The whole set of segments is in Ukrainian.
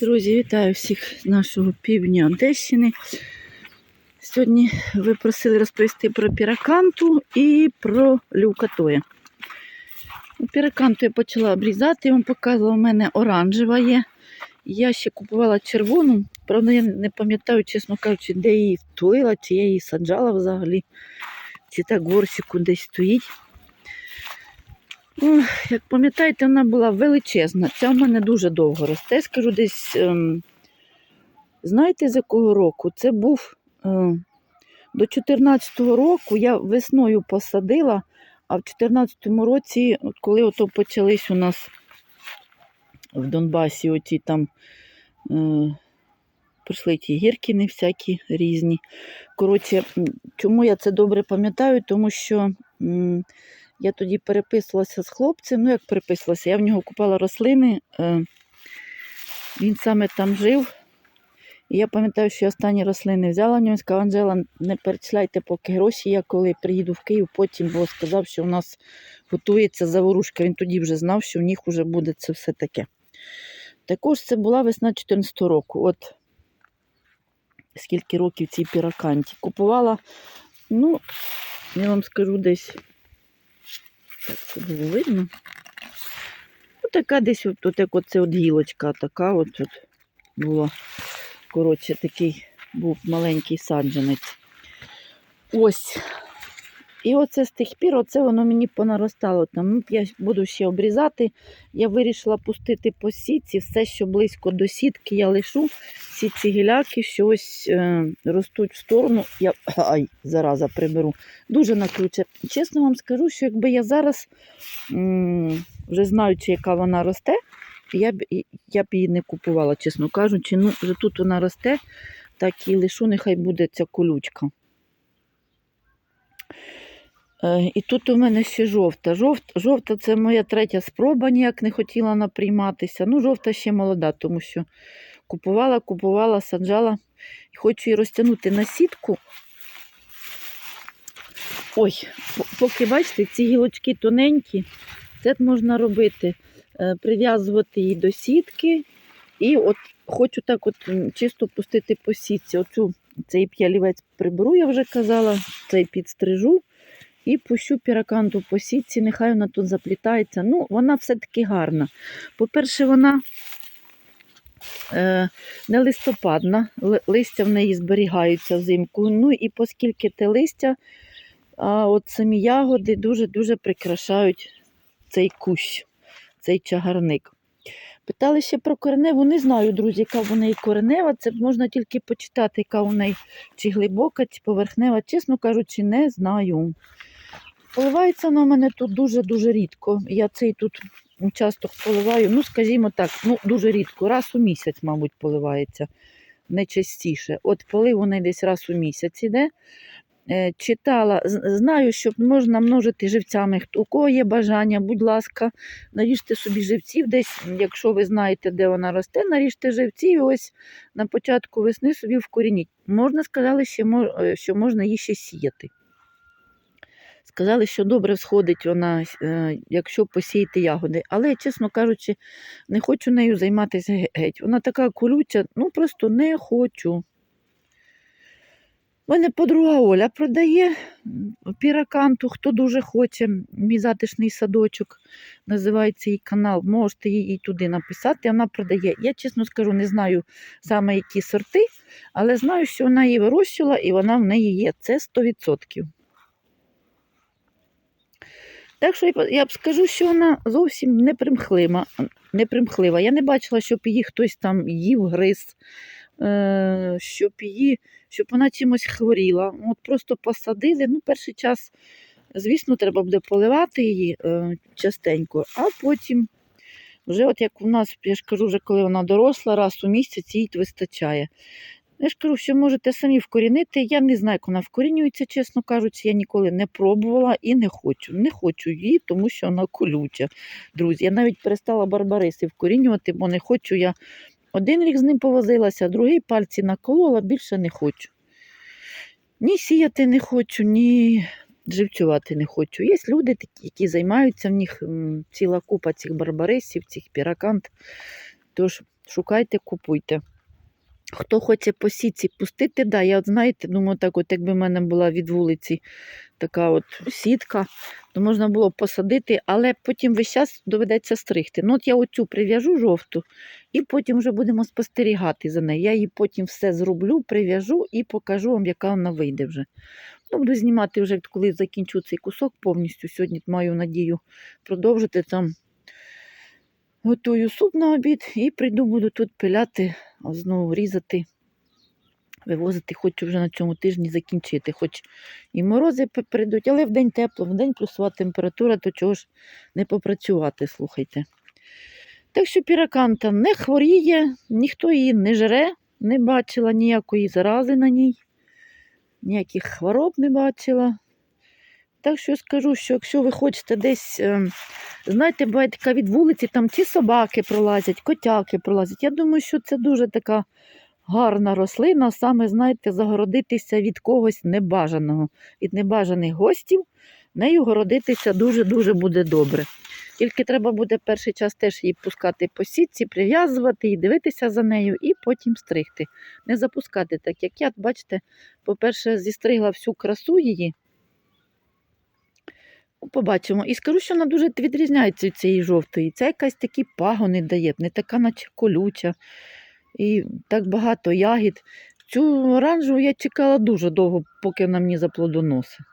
Друзі, вітаю всіх з нашого півдня Одещини. Сьогодні ви просили розповісти про піраканту і про люкатоя. Піраканту я почала обрізати, я вам показувала, у мене оранжева є. Я ще купувала червону, правда, я не пам'ятаю, чесно кажучи, де її втулила, чи я її саджала взагалі, чи так в горщику десь стоїть. Як пам'ятаєте, вона була величезна. Ця в мене дуже довго росте. Скажу десь, ем, знаєте, з якого року? Це був е, до 14-го року я весною посадила, а в 14-му році, коли ото почались у нас в Донбасі, оті там е, прийшли ті гіркіни всякі різні. Коротше, чому я це добре пам'ятаю? Тому що. м, я тоді переписувалася з хлопцем. Ну, як переписувалася, я в нього купала рослини. е, Він саме там жив. І я пам'ятаю, що я останні рослини взяла в нього. Він сказав, Анжела, не перечисляйте поки гроші. Я коли приїду в Київ, потім бо сказав, що у нас готується заворушка. Він тоді вже знав, що в них вже буде це все таке. Також це була весна 14 року. От скільки років цій піраканті. Купувала, ну, я вам скажу десь. Так, це було видно. Отака така десь от, от як оце от гілочка, така от, тут була. Коротше, такий був маленький саджанець. Ось. І оце з тих пір, оце воно мені понаростало там. Ну, я буду ще обрізати. Я вирішила пустити по сітці все, що близько до сітки, я лишу. Всі ці гіляки, що ось е, ростуть в сторону. Я ай, зараза приберу. Дуже накруче. Чесно вам скажу, що якби я зараз, м, вже знаючи, яка вона росте, я б, я б її не купувала, чесно кажучи. Ну, вже тут вона росте, так і лишу, нехай буде ця колючка. Е, І тут у мене ще жовта. Жовта, жовта це моя третя спроба, ніяк не хотіла вона прийматися. Ну, жовта ще молода, тому що купувала, купувала, саджала. Хочу її розтягнути на сітку. Ой, поки бачите, ці гілочки тоненькі, це можна робити, е, прив'язувати її до сітки. І от хочу так от чисто пустити по сітці. Оцю, цей п'ялівець приберу, я вже казала, цей підстрижу. І пущу піраканту по сітці, нехай вона тут заплітається. Ну, вона все-таки гарна. По-перше, вона е, не листопадна, листя в неї зберігаються взимку. Ну і оскільки те листя, а от самі ягоди дуже-дуже прикрашають цей кущ, цей чагарник. Питали ще про кореневу, не знаю, друзі, яка в неї коренева. Це можна тільки почитати, яка у неї чи глибока, чи поверхнева. Чесно кажучи, не знаю. Поливається вона мене тут дуже-дуже рідко. Я цей тут часто поливаю, ну, скажімо так, ну, дуже рідко, раз у місяць, мабуть, поливається. Не частіше. От полив неї десь раз у місяць іде. Е, читала, знаю, що можна множити живцями. У кого є бажання, будь ласка, наріжте собі живців десь, якщо ви знаєте, де вона росте, наріжте живців і ось на початку весни собі вкорініть. Можна сказали, е, що можна її ще сіяти. Сказали, що добре всходить вона, е, якщо посіяти ягоди. Але, чесно кажучи, не хочу нею займатися геть. Вона така колюча, ну просто не хочу. У мене подруга Оля продає піраканту, хто дуже хоче. Мій затишний садочок називається її канал. Можете їй туди написати, вона продає. Я чесно скажу, не знаю саме які сорти, але знаю, що вона її вирощувала і вона в неї є. Це 100%. Так що я б- скажу, що вона зовсім не примхлива. Не примхлива. Я не бачила, щоб її хтось там їв, гриз, е, щоб її, щоб вона чимось хворіла. От просто посадили. Ну, перший час, звісно, треба буде поливати її е, частенько, а потім, вже от як у нас, я ж кажу, вже коли вона доросла, раз у місяць їй вистачає. Я ж кажу, що можете самі вкорінити. Я не знаю, як вона вкорінюється, чесно кажучи, я ніколи не пробувала і не хочу. Не хочу її, тому що вона колюча. Друзі, я навіть перестала барбариси вкорінювати, бо не хочу я. Один рік з ним повозилася, другий пальці наколола, більше не хочу. Ні сіяти не хочу, ні живцювати не хочу. Є люди такі, які займаються, в них ціла купа цих барбарисів, цих піракант. Тож шукайте, купуйте. Хто хоче по сітці пустити, да, я от знаєте, думаю, так, от якби в мене була від вулиці така от сітка, то можна було б посадити, але потім весь час доведеться стригти. Ну, от я оцю прив'яжу жовту, і потім вже будемо спостерігати за нею. Я її потім все зроблю, прив'яжу і покажу вам, яка вона вийде вже. Ну, буду знімати вже, коли закінчу цей кусок повністю. Сьогодні маю надію продовжити там. Готую суп на обід і прийду, буду тут пиляти, знову різати, вивозити. Хочу вже на цьому тижні закінчити. Хоч і морози прийдуть, але в день тепло, в день плюсова температура, то чого ж не попрацювати, слухайте. Так що піраканта не хворіє, ніхто її не жре, не бачила ніякої зарази на ній, ніяких хвороб не бачила. Так що скажу, що якщо ви хочете десь, ем, знаєте, буває така від вулиці, там ті собаки пролазять, котяки пролазять. Я думаю, що це дуже така гарна рослина, саме, знаєте, загородитися від когось небажаного, від небажаних гостів, нею городитися дуже-дуже буде добре. Тільки треба буде перший час теж її пускати по сітці, прив'язувати і дивитися за нею, і потім стригти. Не запускати так, як я, бачите, по-перше, зістригла всю красу її. Побачимо. І скажу, що вона дуже відрізняється від цієї жовтої. Це якась такі пагони дає, не така, наче колюча. І так багато ягід. Цю оранжеву я чекала дуже довго, поки вона мені заплодоносить.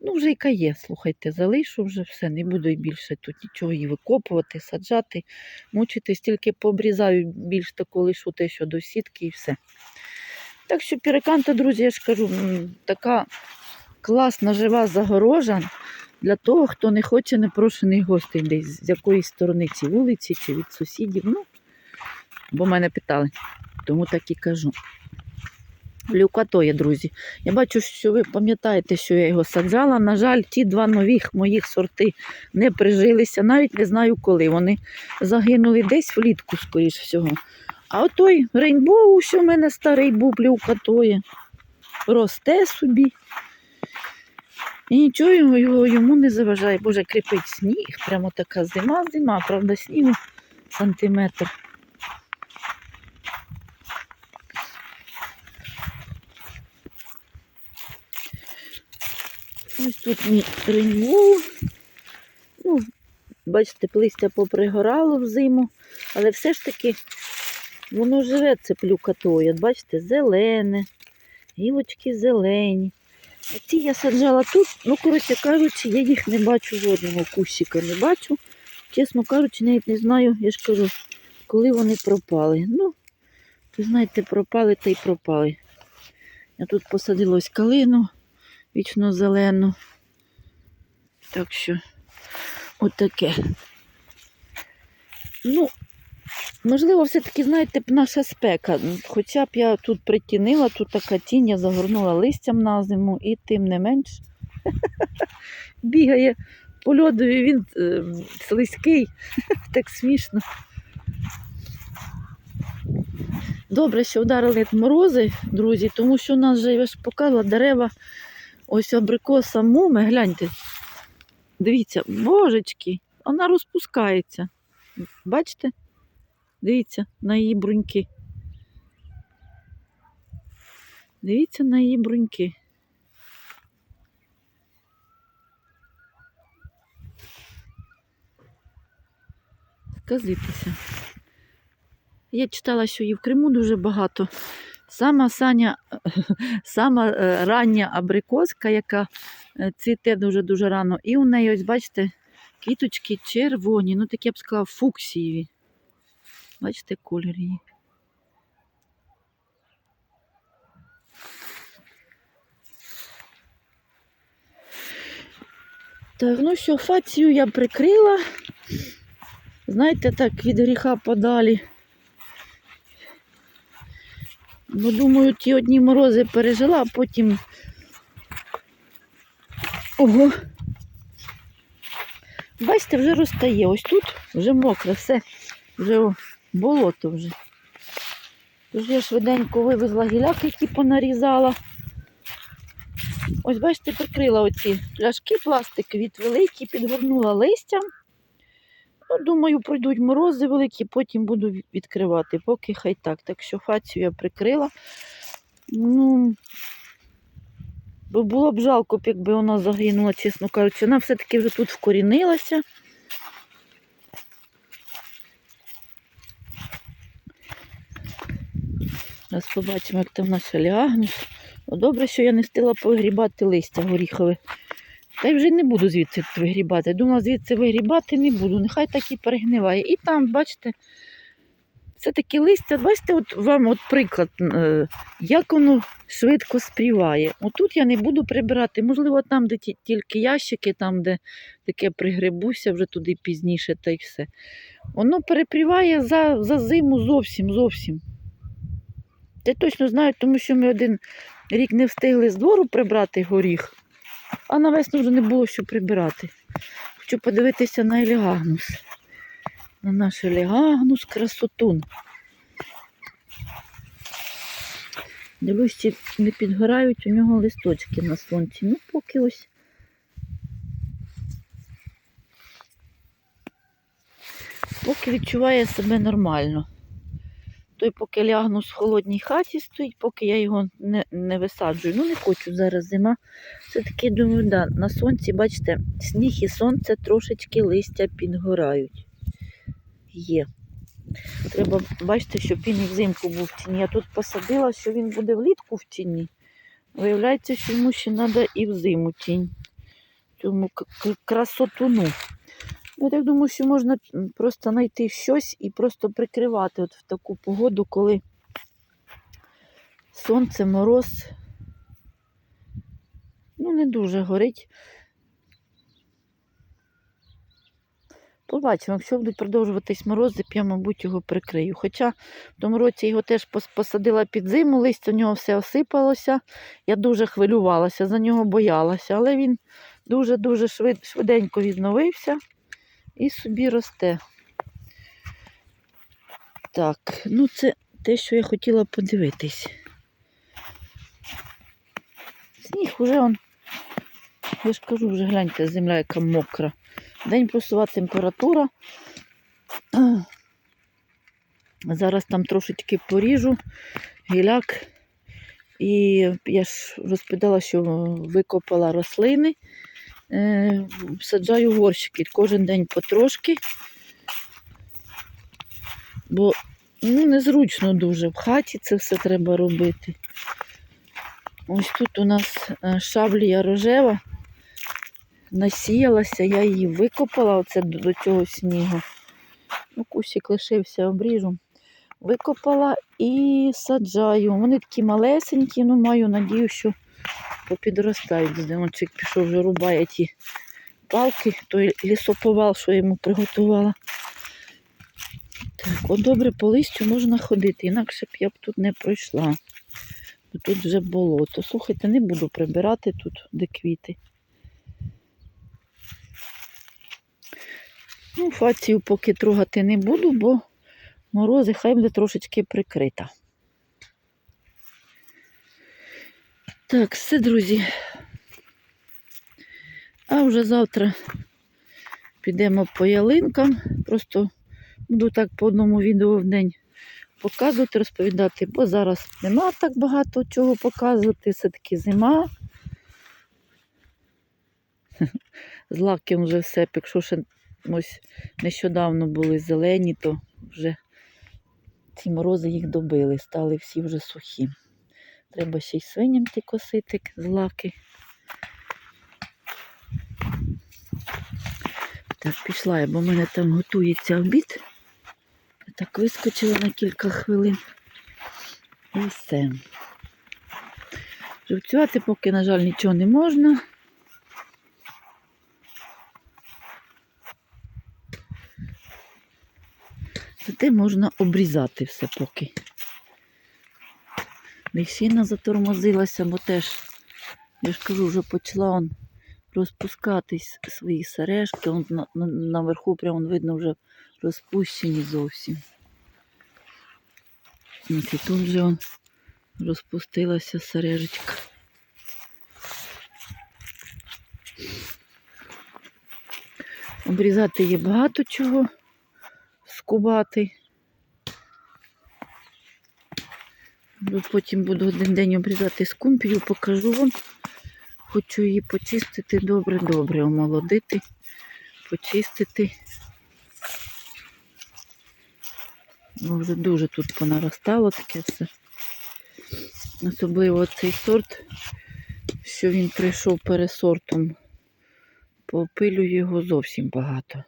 Ну, вже яка є, слухайте, залишу вже все, не буду більше тут нічого її викопувати, саджати, мучитись, тільки пообрізаю більш таку лишу те, що до сітки і все. Так що піриканта, друзі, я ж кажу, така класна жива загорожа для того, хто не хоче непрошених гостей десь з якоїсь сторони ці вулиці чи від сусідів. Ну, бо мене питали, тому так і кажу. Люкатоє, друзі. Я бачу, що ви пам'ятаєте, що я його саджала. На жаль, ті два нових моїх сорти не прижилися. Навіть не знаю, коли вони загинули десь влітку, скоріш всього. А отой рейнбоу, що в мене старий був плюкатоє, росте собі. І нічого його, йому не заважає. Боже, кріпить сніг, прямо така зима, зима, правда, снігу сантиметр. Ось тут мій рейнбоу. Ну, бачите, листя попригорало взиму, але все ж таки воно живе, це плюкатоє. От Бачите, зелене, гілочки зелені. А ці я саджала тут, ну, коротше кажучи, я їх не бачу жодного кущика не бачу. Чесно кажучи, навіть не знаю, я ж кажу, коли вони пропали. Ну, ви знаєте, пропали та й пропали. Я тут посадила ось калину вічно зелену. Так що отаке. Ну, можливо, все-таки, знаєте, наша спека. Хоча б я тут притінила, тут така тінь, я загорнула листям на зиму, і тим не менш бігає по льодові, він е, слизький, так смішно. Добре, що вдарили морози, друзі, тому що у нас же, я ж показала, дерева, ось абрикоса муми, гляньте. Дивіться, божечки, вона розпускається. Бачите? Дивіться на її бруньки. Дивіться на її бруньки. Сказитися. Я читала, що її в Криму дуже багато. Сама Саня, сама е, рання абрикоска, яка е, цвіте дуже-дуже рано. І у неї, ось бачите, квіточки червоні, ну такі я б сказала, фуксієві. Бачите, колір її. Так, ну що, фацію я прикрила. Знаєте, так, від гріха подалі. Бо думаю, ті одні морози пережила, а потім. Ого. Бачите, вже розтає. Ось тут вже мокре, все, вже о, болото вже. Тож я швиденько вивезла гіляк, які понарізала. Ось, бачите, прикрила оці пляшки пластикові, великі, підгорнула листям. Ну, думаю, пройдуть морози великі, потім буду відкривати. Поки хай так. Так що фацію я прикрила. Ну, бо було б жалко, якби вона загинула, чесно кажучи. Вона все-таки вже тут вкорінилася. Зараз побачимо, як там наша лягнус. Ну, Добре, що я не встигла повигрібати листя горіхове. Та й вже не буду звідси вигрібати. Думала, звідси вигрібати не буду. Нехай так і перегниває. І там, бачите, це таке листя. Бачите, от вам от приклад, е, як воно швидко спріває. Отут я не буду прибирати. Можливо, там, де тільки ящики, там, де таке пригребуся, вже туди пізніше, та й все. Воно перепріває за, за зиму зовсім, зовсім. Я точно знаю, тому що ми один рік не встигли з двору прибрати горіх, а на весну вже не було що прибирати. Хочу подивитися на елегагнус. На наш елегагнус красотун. Дивлюсь, чи не підгорають у нього листочки на сонці. Ну, поки ось. Поки відчуває себе нормально. Той поки лягну в холодній хаті стоїть, поки я його не, не висаджую. Ну, не хочу зараз зима. Все-таки думаю, да, на сонці, бачите, сніг і сонце трошечки листя підгорають. Є. Треба, бачите, щоб він і взимку був в тіні. Я тут посадила, що він буде влітку в тіні. Виявляється, що йому ще треба і взиму тінь. Цьому красотуну. Я так думаю, що можна просто знайти щось і просто прикривати от в таку погоду, коли сонце, мороз. Ну, не дуже горить. Побачимо, якщо будуть продовжуватись морози, я, мабуть, його прикрию. Хоча в тому році його теж посадила під зиму, листя у нього все осипалося. Я дуже хвилювалася, за нього боялася, але він дуже-дуже швид, швиденько відновився і собі росте. Так, ну це те, що я хотіла подивитись. Сніг уже он, я ж кажу, вже гляньте, земля яка мокра. День плюсова температура. Зараз там трошечки поріжу гіляк. І я ж розповідала, що викопала рослини, саджаю горщики кожен день потрошки, бо ну, незручно дуже. В хаті це все треба робити. Ось тут у нас е, шаблія рожева насіялася, я її викопала оце до, цього снігу. Ну, кусик лишився, обріжу. Викопала і саджаю. Вони такі малесенькі, ну маю надію, що попідростають. Демончик пішов вже рубає ті палки, той лісоповал, що я йому приготувала. Так, от добре, по листю можна ходити, інакше б я б тут не пройшла. Бо тут вже болото. Слухайте, не буду прибирати тут, де квіти. Ну, фацію поки трогати не буду, бо морози хай буде трошечки прикрита. Так, все, друзі. А вже завтра підемо по ялинкам. Просто буду так по одному відео в день показувати, розповідати, бо зараз нема так багато чого показувати. Все-таки зима. З лаком вже все, якщо ще нещодавно були зелені, то вже ці морози їх добили, стали всі вже сухі. Треба ще й свиням ті косити з лаки. Так, пішла я, бо в мене там готується обід. Так вискочила на кілька хвилин. І все. Живцювати поки, на жаль, нічого не можна. Зате можна обрізати все поки. Лисина затормозилася, бо теж, я ж кажу, вже почала он розпускатись свої сережки. Он на, на, наверху прямо видно вже розпущені зовсім. І тут вже он розпустилася сережечка. Обрізати є багато чого. Скубати. Ну, Потім буду один день обрізати скумпію, покажу вам. Хочу її почистити добре-добре, омолодити, почистити. Вже дуже тут понаростало таке все. Особливо цей сорт, що він прийшов пересортом. Попилю його зовсім багато.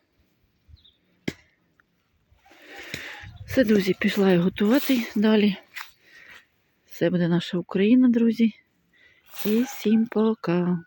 Все, друзі, пішла я готувати далі. Це буде наша Україна, друзі. І всім пока.